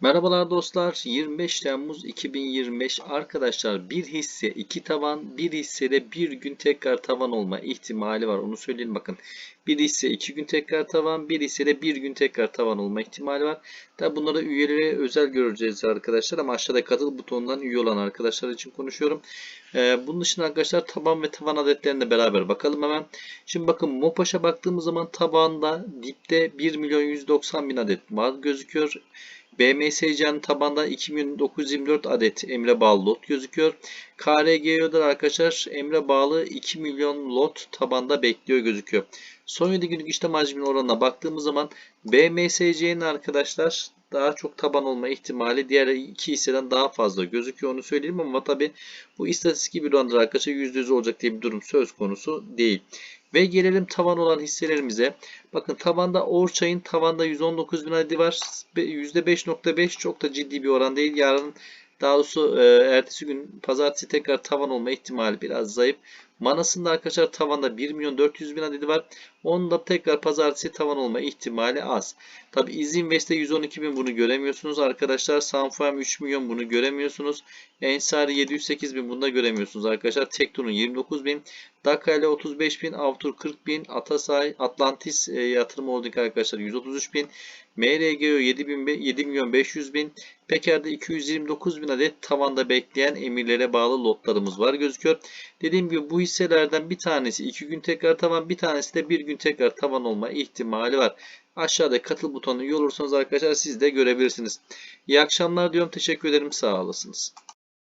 Merhabalar dostlar. 25 Temmuz 2025 arkadaşlar bir hisse iki tavan bir hissede bir gün tekrar tavan olma ihtimali var. Onu söyleyin bakın. Bir hisse iki gün tekrar tavan bir hissede bir gün tekrar tavan olma ihtimali var. Tabi bunları üyelere özel göreceğiz arkadaşlar ama aşağıda katıl butonundan üye olan arkadaşlar için konuşuyorum. Ee, bunun dışında arkadaşlar taban ve tavan adetlerine beraber bakalım hemen. Şimdi bakın MOPAŞ'a baktığımız zaman tabanda dipte 1 milyon 190 bin adet mal gözüküyor. BMSC'nin tabanda 2924 adet emre bağlı lot gözüküyor. KRGO'da arkadaşlar emre bağlı 2 milyon lot tabanda bekliyor gözüküyor. Son 7 günlük işlem hacminin oranına baktığımız zaman BMSC'nin arkadaşlar daha çok taban olma ihtimali diğer iki hisseden daha fazla gözüküyor onu söyleyeyim ama tabi bu istatistik bir orandır arkadaşlar %100 olacak diye bir durum söz konusu değil. Ve gelelim tavan olan hisselerimize. Bakın tavanda Orçay'ın tavanda 119 bin adedi var. %5.5 çok da ciddi bir oran değil. Yarın daha doğrusu e, ertesi gün pazartesi tekrar tavan olma ihtimali biraz zayıf. Manas'ın da arkadaşlar tavanda 1 milyon 400 bin adedi var. Onun da tekrar pazartesi tavan olma ihtimali az. Tabi İzinvest'te 112 bin bunu göremiyorsunuz arkadaşlar. Sanfuam 3 milyon bunu göremiyorsunuz. Ensari 708 bin bunu da göremiyorsunuz arkadaşlar. Tekton'un 29 bin. Dakale 35 bin. Avtur 40 bin. Atasay, Atlantis e, yatırım holding arkadaşlar 133 bin. MRGO 7, bin, 7 milyon 500 bin. Peker'de 229 bin adet tavanda bekleyen emirlere bağlı lotlarımız var gözüküyor. Dediğim gibi bu hisselerden bir tanesi 2 gün tekrar tavan bir tanesi de 1 gün tekrar tavan olma ihtimali var. Aşağıda katıl butonunu üye olursanız arkadaşlar siz de görebilirsiniz. İyi akşamlar diyorum. Teşekkür ederim. Sağ olasınız.